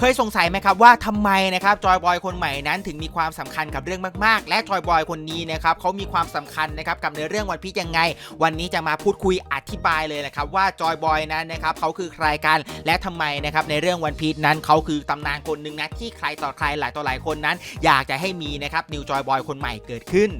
เคยสงสัยไหมครับว่าทำไมนะครับจอยบอยคนใหม่นั้นถึงมีความสำคัญกับเรื่องมากๆ และจอยบอยคนนี้นะครับเขามีความสำคัญนะครับกับในเรื่องวันพีชยังไง วันนี้จะมาพูดคุยอธิบายเลยนะครับว่าจอยบอยนั้นนะครับเขาคือใครกันและทำไมนะครับในเรื่องวันพีชนั้นเขาคือตำนานคนหนึ่งนะที่ใครต่อใครหลายต่อหลายคนนั้น อยากจะให้มีนะครับนิวจอยบอยคนใหม่เกิดขึ้น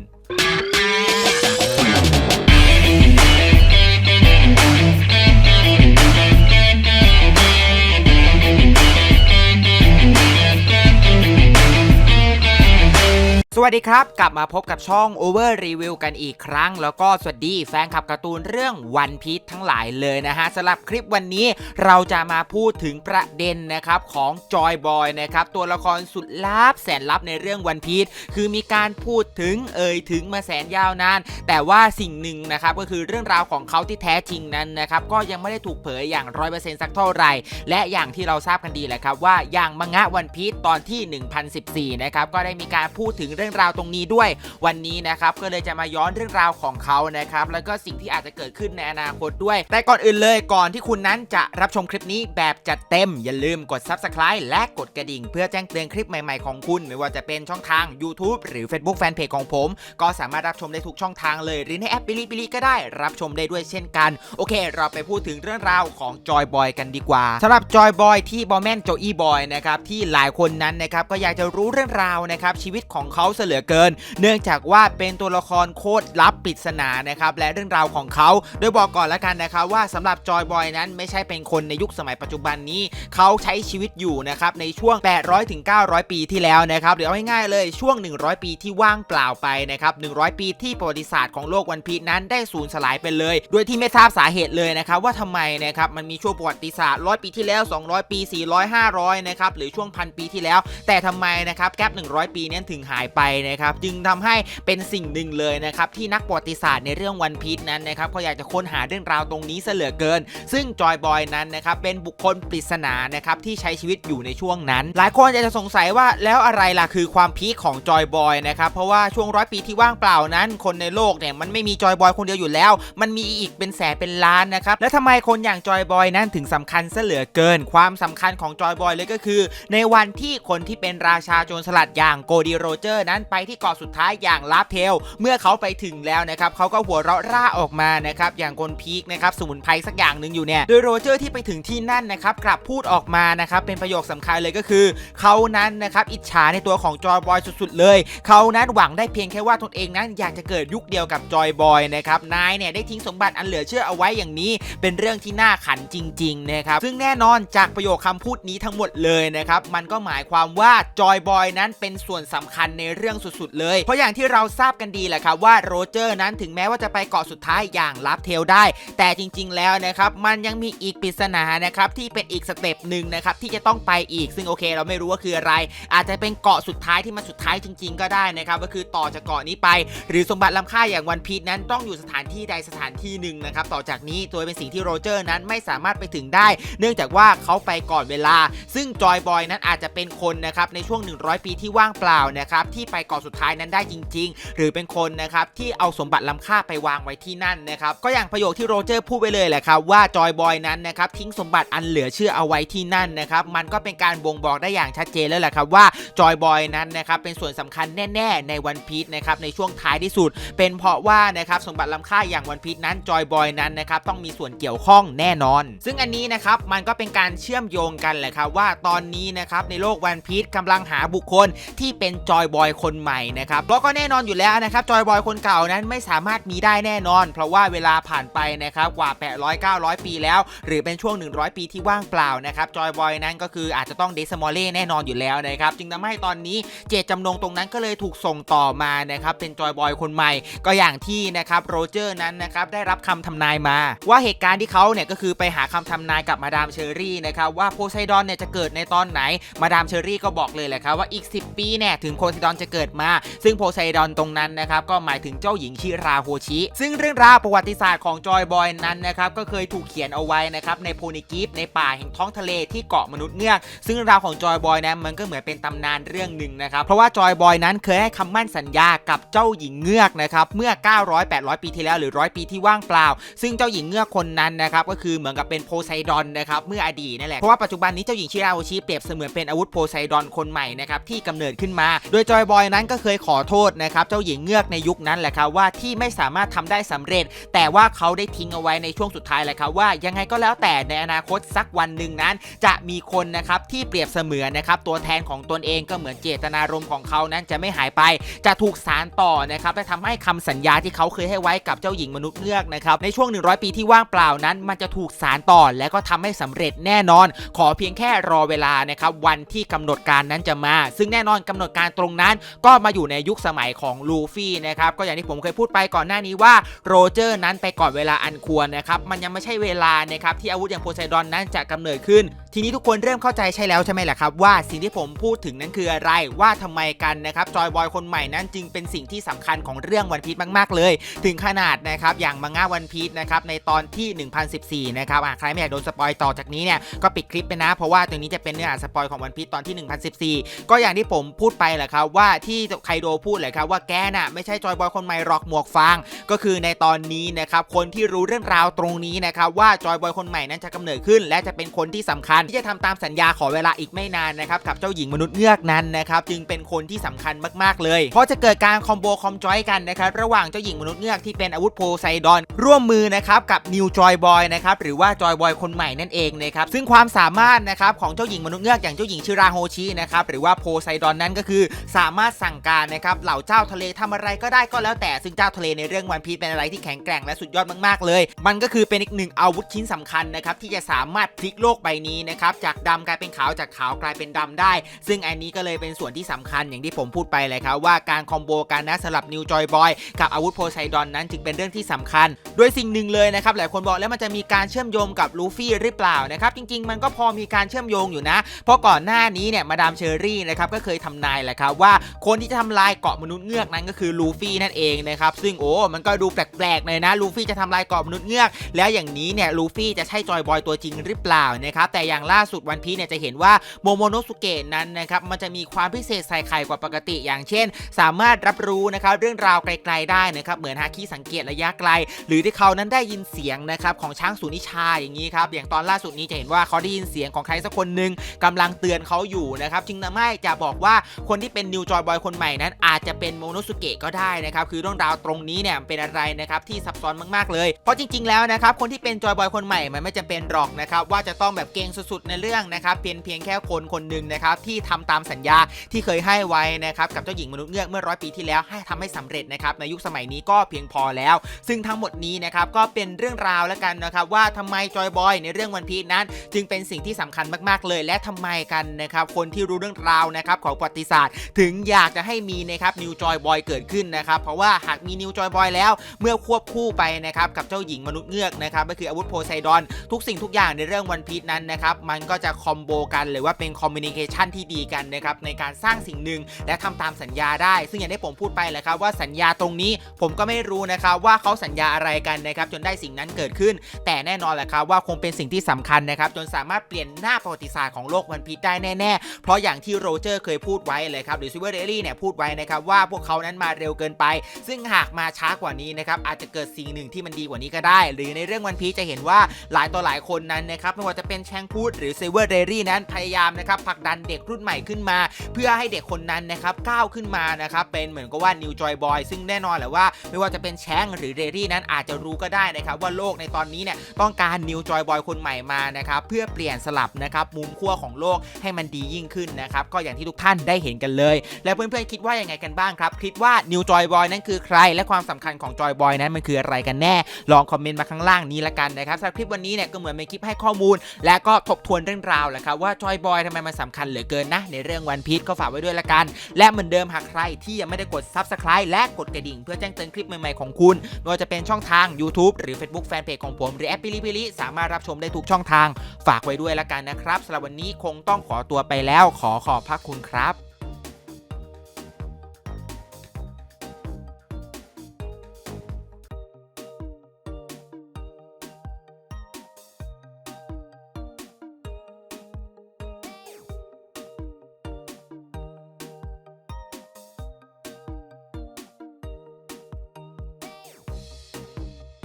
สวัสดีครับ กลับมาพบกับช่อง Over Review กันอีกครั้ง แล้วก็สวัสดีแฟนคลับการ์ตูนเรื่องวันพี e ทั้งหลายเลยนะฮะสำหรับคลิปวันนี้เราจะมาพูดถึงประเด็นนะครับของจอยบอยนะครับตัวละครสุดลับแสนลับในเรื่องวันพี e คือมีการพูดถึงเอ่ยถึงมาแสนยาวนาน แต่ว่าสิ่งหนึ่งนะครับก็คือเรื่องราวของเขาที่แท้จริงนั้นนะครับก็ยังไม่ได้ถูกเผยอย่างร้อยเปอร์เซ็นต์สักเท่าไหร่ และอย่างที่เราทราบกันดีแหละครับว่าอย่างมังงะวันพี e ตอนที่ 1014นะครับก็ได้มีการพูดถึงเรื่องราวตรงนี้ด้วย วันนี้นะครับก็เลยจะมาย้อนเรื่องราวของเขานะครับแล้วก็สิ่งที่อาจจะเกิดขึ้นในอนาคตด้วย แต่ก่อนอื่นเลยก่อนที่คุณนั้นจะรับชมคลิปนี้แบบจัดเต็ม อย่าลืมกด Subscribe และกดกระดิ่ง เพื่อแจ้งเตือนคลิปใหม่ๆของคุณ ไม่ว่าจะเป็นช่องทาง YouTube หรือ Facebook Fanpage ของผม ก็สามารถรับชมได้ทุกช่องทางเลยหรือในแอปบิลิบิลิก็ได้รับชมได้ด้วยเช่นกัน โอเค เราไปพูดถึงเรื่องราวของจอยบอยกันดีกว่าสำหรับจอยบอยที่บอแมนโจอี้บอยนะครับที่หลายคนนั้นนะครับก็อยากจะรู้เรื่องราวนะครับชีวิตของเขาเสลือเกิน เนื่องจากว่าเป็นตัวละครโคตรลับปริศนานะครับและเรื่องราวของเขา โดยบอกก่อนแล้วกันนะครับว่าสำหรับจอยบอยนั้นไม่ใช่เป็นคนในยุคสมัยปัจจุบันนี้ เขาใช้ชีวิตอยู่นะครับในช่วง 800ถึง900 ปีที่แล้วนะครับหรือเอาง่ายๆเลยช่วง 100 ปีที่ว่างเปล่าไปนะครับ100 ปีที่ประวัติศาสตร์ของโลกวันพีนั้นได้สูญสลายไปเลย โดยที่ไม่ทราบสาเหตุเลยนะครับว่าทำไมนะครับมันมีช่วงประวัติศาสตร์ 100 ปีที่แล้ว 200 ปี 400 500 นะครับหรือช่วงพันปีที่แล้ว แต่ทำไมนะครับแกล100 ปีนั้นถึงหายไปนะครับจึงทำให้เป็นสิ่งหนึ่งเลยนะครับที่นักประวัติศาสตร์ในเรื่องวันพีชนั้นนะครับเขาอยากจะค้นหาเรื่องราวตรงนี้เสลือเกิน ซึ่งจอยบอยนั้นนะครับเป็นบุคคลปริศนานะครับที่ใช้ชีวิตอยู่ในช่วงนั้น หลายคนอาจจะสงสัยว่าแล้วอะไรล่ะคือความพีคของจอยบอยนะครับเพราะว่าช่วงร้อยปีที่ว่างเปล่านั้น คนในโลกเนี่ยมันไม่มีจอยบอยคนเดียวอยู่แล้ว มันมีอีกเป็นแสนเป็นล้านนะครับแล้วทำไมคนอย่างจอยบอยนั้นถึงสำคัญเสลือเกิน ความสำคัญของจอยบอยเลยก็คือ ในวันที่คนที่เป็นราชาโจรสลัดอย่างโกดีโรเจอร์นั้นไปที่เกาะสุดท้ายอย่างลาฟเทล เมื่อเขาไปถึงแล้วนะครับเขาก็หัวเราะร่าออกมานะครับอย่างคนพีคนะครับสมุนไพรสักอย่างหนึ่งอยู่เนี่ยโดยโรเจอร์ที่ไปถึงที่นั่นนะครับกลับพูดออกมานะครับเป็นประโยคสำคัญเลยก็คือ เขานั้นนะครับอิจฉาในตัวของจอยบอยสุดๆ เลย เขานั้นหวังได้เพียงแค่ว่าตนเองนั้นอยากจะเกิดยุคเดียวกับจอยบอยนะครับนายเนี่ยได้ทิ้งสมบัติอันเหลือเชื่อเอาไว้อย่างนี้ เป็นเรื่องที่น่าขันจริงๆนะครับซึ่งแน่นอนจากประโยคคำพูดนี้ทั้งหมดเลยนะครับมันก็หมายความว่าจอยบอยนั้นเป็นส่วนสำคัญในเรื่องสุดๆ เลย เพราะอย่างที่เราทราบกันดีแหละครับว่าโรเจอร์นั้นถึงแม้ว่าจะไปเกาะสุดท้ายอย่างลับเทลได้ แต่จริง ๆ แล้วนะครับมันยังมีอีกปริศนานะครับที่เป็นอีกสเต็ปหนึ่งนะครับที่จะต้องไปอีกซึ่งโอเค เราไม่รู้ว่าคืออะไร อาจจะเป็นเกาะสุดท้ายที่มันสุดท้ายจริง ๆ ก็ได้นะครับก็คือต่อจากเกาะนี้ไป หรือสมบัติล้ำค่าอย่างวันพีชนั้นต้องอยู่สถานที่ใดสถานที่หนึ่งนะครับต่อจากนี้ตัวเป็นสิ่งที่โรเจอร์นั้นไม่สามารถไปถึงได้ เนื่องจากว่าเขาไปก่อนเวลา ซึ่งจอยบอยนั้นอาจจะเป็นคนนะครับในช่วง 100 ปีที่ว่างเปล่านะครับที่ไปเกาะสุดท้ายนั้นได้จริง ๆ หรือเป็นคนนะครับที่เอาสมบัติล้ำค่าไปวางไว้ที่นั่นนะครับก็อย่างประโยคที่โรเจอร์พูดไปเลยแหละครับว่าจอยบอยนั้นนะครับทิ้งสมบัติอันเหลือเชื่อเอาไว้ที่นั่นนะครับมันก็เป็นการบ่งบอกได้อย่างชัดเจนแล้วแหละครับว่าจอยบอยนั้นนะครับเป็นส่วนสำคัญแน่ๆในวันพีชนะครับในช่วงท้ายที่สุด เป็นเพราะว่านะครับสมบัติล้ำค่าอย่างวันพีชนั้นจอยบอยนั้นนะครับต้องมีส่วนเกี่ยวข้องแน่นอน ซึ่งอันนี้นะครับมันก็เป็นการเชื่อมโยงกันแหละครับว่าตอนนี้นะครับในโลกวันพีชกำลังหาบุคคลที่เป็นจอยบอยคนใหม่นะครับเพราะก็แน่นอนอยู่แล้วนะครับจอยบอยคนเก่านั้นไม่สามารถมีได้แน่นอน เพราะว่าเวลาผ่านไปนะครับกว่า 800 900 ปีแล้ว หรือเป็นช่วง 100 ปีที่ว่างเปล่านะครับจอยบอยนั้นก็คืออาจจะต้องเดซมอลเล่แน่นอนอยู่แล้วนะครับจึงทำให้ตอนนี้เจตจำนงตรงนั้นก็เลยถูกส่งต่อมานะครับเป็นจอยบอยคนใหม่ ก็อย่างที่นะครับโรเจอร์นั้นนะครับได้รับคำทำนายมา ว่าเหตุการณ์ที่เขาเนี่ยก็คือไปหาคำทำนายกับมาดามเชอรี่นะครับว่าโพไซดอนเนี่ยจะเกิดในตอนไหนมาดามเชอรี่ก็บอกเลยแหละครับว่าอีก 10 ปีเนี่ยถึงโพไซดอนจะเกิดมา ซึ่งโพไซดอนตรงนั้นนะครับก็หมายถึงเจ้าหญิงชิราโฮชิ ซึ่งเรื่องราวประวัติศาสตร์ของจอยบอยนั้นนะครับก็เคยถูกเขียนเอาไว้นะครับในโพนิกิฟในป่าแห่งท้องทะเลที่เกาะมนุษย์เงือก ซึ่งเรื่องราวของจอยบอยนั้นมันก็เหมือนเป็นตำนานเรื่องหนึ่งนะครับเพราะว่าจอยบอยนั้นเคยให้คำมั่นสัญญากับเจ้าหญิงเงือกนะครับเมื่อ 900 800 ปีที่แล้วหรือร้อยปีที่ว่างเปล่า ซึ่งเจ้าหญิงเงือกคนนั้นนะครับก็คือเหมือนกับเป็นโพไซดอนนะครับเมื่ออดีตนั่นแหละเพราะว่าปัจจุบันนี้เจ้าหญิงชิราโอชิเปรียบเสมือนเป็นอาวุธโพไซดอนคนใหม่นะครับที่กำเนิดขึ้นมา โดยจอยบอยนั้นก็เคยขอโทษนะครับเจ้าหญิงเงือกในยุคนั้นแหละครับว่าที่ไม่สามารถทำได้สำเร็จ แต่ว่าเขาได้ทิ้งเอาไว้ในช่วงสุดท้ายแหละครับว่ายังไงก็แล้วแต่ในอนาคตสักวันหนึ่งนั้น จะมีคนนะครับที่เปรียบเสมือนนะครับตัวแทนของตนเองก็เหมือนเจตนารมณ์ของเขานั้นจะไม่หายไป จะถูกสารต่อนะครับและทำให้คำสัญญาที่เขาเคยให้ไว้กับเจ้าหญิงมนุษย์เงือกนะครับในช่วง 100 ปีที่ว่างเปล่านั้น มันจะถูกสารต่อและก็ทำให้สำเร็จแน่นอน ขอเพียงแค่รอเวลานะครับวันที่กำหนดการนั้นจะมา ซึ่งแน่นอนกำหนดการตรงนั้นก็มาอยู่ในยุคสมัยของลูฟี่นะครับก็อย่างที่ผมเคยพูดไปก่อนหน้านี้ว่าโรเจอร์นั้นไปก่อนเวลาอันควรนะครับมันยังไม่ใช่เวลานะครับที่อาวุธอย่างโพไซดอนนั้นจะกำเนิดขึ้นทีนี้ทุกคนเริ่มเข้าใจใช่แล้วใช่ไหมล่ะครับ ว่าสิ่งที่ผมพูดถึงนั้นคืออะไรว่าทำไมกันนะครับจอยบอยคนใหม่นั้นจึงเป็นสิ่งที่สำคัญของเรื่องวันพีชมากๆเลย ถึงขนาดนะครับอย่างมังงะวันพีชนะครับในตอนที่ 1014 นะครับใครไม่อยากโดนสปอยต่อจากนี้เนี่ยก็ปิดคลิปไปนะ เพราะว่าตรงนี้จะเป็นเนื้อหาสปอยของวันพีชตอนที่ 1014 ก็อย่างที่ผมพูดไปแหละครับว่าที่ไคโดพูดแหละครับว่าแกน่ะไม่ใช่จอยบอยคนใหม่หรอกหมวกฟาง ก็คือในตอนนี้นะครับคนที่รู้เรื่องราวตรงนี้นะครับว่าจอยบอยคนใหม่นั้นจะกำเนิดขึ้น และจะเป็นคนที่สำคัญที่จะทำตามสัญญาขอเวลาอีกไม่นานนะครับกับเจ้าหญิงมนุษย์เงือกนั้นนะครับจึงเป็นคนที่สำคัญมากๆเลย เพราะจะเกิดการคอมโบคอมจอยกันนะครับระหว่างเจ้าหญิงมนุษย์เงือกที่เป็นอาวุธโพไซดอน ร่วมมือนะครับกับนิวจอยบอยนะครับหรือว่าจอยบอยคนใหม่นั่นเองนะครับซึ่งความสามารถนะครับของเจ้าหญิงมนุษย์เงือกอย่างเจ้าหญิงชิราโฮชินะครับหรือว่าโพไซดอนนั้นก็คือ สามารถสั่งการนะครับเหล่าเจ้าทะเลทำอะไรก็ได้ก็แล้วแต่ซึ่งเจ้าทะเลในเรื่องวันพีชเป็นอะไรที่แข็งแกร่งและสุดยอดมากๆเลย มันก็คือเป็นอีกหนึ่งอาวุธชิ้นสำคัญนะครับที่จะสามารถพลิกโลกใบนี้นะครับจากดำกลายเป็นขาวจากขาวกลายเป็นดำได้ ซึ่งอันนี้ก็เลยเป็นส่วนที่สำคัญอย่างที่ผมพูดไปเลยครับว่าการคอมโบกันนะสำหรับนิวจอยบอยกับอาวุธโพไซดอนนั้นจึงเป็นเรื่องที่สำคัญโดยสิ่งหนึ่งเลยนะครับหลายคนบอกแล้วมันจะมีการเชื่อมโยงกับลูฟี่หรือเปล่านะครับจริง ๆ มันก็พอมีการเชื่อมโยงอยู่นะ เพราะก่อนหน้านี้เนี่ยมาดามเชอรี่นะครับก็เคยทำนายแหละครับว่าคนที่จะทำลายเกาะมนุษย์เงือกนั้นก็คือลูฟี่นั่นเองนะครับซึ่งโอ้มันก็ดูแปลกๆเลยนะลูฟี่จะทำลายเกาะมนุษย์เงือก แล้วอย่างนี้เนี่ยลูฟี่จะใช่จอยบอยตัวจริงหรือเปล่านะครับแต่อย่างล่าสุดวันพีเนี่ยจะเห็นว่าโมโมโนสุเกะนั้นนะครับมันจะมีความพิเศษใส่ไข่กว่าปกติอย่างเช่น สามารถรับรู้นะครับเรื่องราวไกลๆได้นะครับเหมือนฮาคิสังเกตระยะไกล หรือที่เขานั้นได้ยินเสียงนะครับของช้างสูนิชาอย่างนี้ครับอย่างตอนล่าสุดนี้จะเห็นว่าเขาได้ยินเสียงของใครสักคนหนึ่งกำลังเตือนเขาอยู่นะครับจึงทำให้จะบอกว่าคนที่เป็นนิวจอยบอยคนใหม่นั้น อาจจะเป็นโมโนสุเกะก็ได้นะครับคือเรื่องราวตรงนี้เนี่ยเป็นอะไรนะครับที่ซับซ้อนมากๆเลย เพราะจริง ๆแล้วนะครับคนที่เป็นจอยบอยคนใหม่มันไม่จำเป็นหรอกนะครับว่าจะต้องแบบเก่งสุดๆในเรื่องนะครับเพียงเพียงแค่คนคนหนึ่งนะครับที่ทำตามสัญญาที่เคยให้ไว้นะครับกับเจ้าหญิงมนุษย์เงือกเมื่อร้อยปีที่แล้วให้ทำให้สำเร็จนะครับในยุคสมัยนี้ก็เพียงพอแล้ว ซึ่งทั้งหมดนี้นะครับก็เป็นเรื่องราวแล้วกันนะครับว่าทำไมจอยบอยในเรื่องวันพีชนั้น จึงเป็นสิ่งที่สำคัญมากๆเลย และทำไมกันนะครับคนที่รู้เรื่องราวนะครับของประวัติศาสตร์ ถึงอยากจะให้มีนะครับนิวจอยบอยเกิดขึ้นนะครับเพราะว่าหากมีนิวจอยบอยแล้วเมื่อควบคู่ไปนะครับกับเจ้าหญิงมนุษย์เงือกนะครับก็คืออาวุธโพไซดอนทุกสิ่งทุกอย่างในเรื่องวันพีชนั้นนะครับมันก็จะคอมโบกันหรือว่าเป็นคอมมิวนิเคชันที่ดีกันนะครับในการสร้างสิ่งหนึ่งและทำตามสัญญาได้ ซึ่งอย่างที่ผมพูดไปแหละครับว่าสัญญาตรงนี้ผมก็ไม่รู้นะครับว่าเขาสัญญาอะไรกันนะครับจนได้สิ่งนั้นเกิดขึ้น แต่แน่นอนแหละครับว่าคงเป็นสิ่งที่สำคัญนะครับจนสามารถเปลี่ยนหน้าประวัติศาสตร์ของโลกวันพีชได้แน่ๆ เพราะอย่างที่โรเจอร์เคยพูดไว้เลยครับหรือซิเวอร์เดลี่เนี่ยพูดไว้นะครับว่าพวกเขานั้นมาเร็วเกินไป ซึ่งหากมาช้ากว่านี้นะครับอาจจะเกิดสิ่งหนึ่งที่มันดีกว่านี้ก็ได้ หรือในเรื่องวันพีชจะเห็นว่าหลายต่อหลายคนนั้นนะครับไม่ว่าจะเป็นแชงพูดหรือซิเวอร์เดลี่นั้นพยายามนะครับผลักดันเด็กรุ่นใหม่ขึ้นมา เพื่อให้เด็กคนนั้นนะครับก้าวขึ้นมานะครับเป็นเหมือนกับว่านิวจอยบอยซึ่งแน่นอนแหละว่า ไม่ว่าจะเป็นแชงหรือเดรี่นั้นอาจจะรู้ก็ได้นะครับว่าโลกในตอนนี้เนี่ยต้องการนิวจอยบอยคนใหม่มานะครับเพื่อเปลี่ยนสลับนะครับมุมขั้วของโลกให้มันดียิ่งขึ้นนะครับก็อย่างที่ทุกท่านได้เห็นกันเลย แล้วเพื่อนๆคิดว่ายังไงกันบ้างครับคิดว่านิวจอยบอยนั้นคือใคร และความสำคัญของจอยบอยนั้นมันคืออะไรกันแน่ ลองคอมเมนต์มาข้างล่างนี้ละกันนะครับสำหรับคลิปวันนี้เนี่ยก็เหมือนเป็นคลิปให้ข้อมูล และก็ทบทวนเรื่องราวแหละครับว่าจอยบอยทำไมมันสำคัญเหลือเกินนะ ในเรื่องวันพีชก็ฝากไว้ด้วยละกัน และเหมือนเดิมหากใครที่ยังไม่ได้กด Subscribe และกดกระดิ่ง เพื่อแจ้งเตือนคลิปใหม่ๆของคุณไม่ว่าจะเป็นช่องทาง YouTube หรือ Facebook Fanpage ของผมหรือแอปปิลิปิลิสามารถรับชมได้ทุกช่องทาง ฝากไว้ด้วยละกันนะครับสำหรับวันนี้คงต้องขอตัวไปแล้วขอขอบพระคุณครับ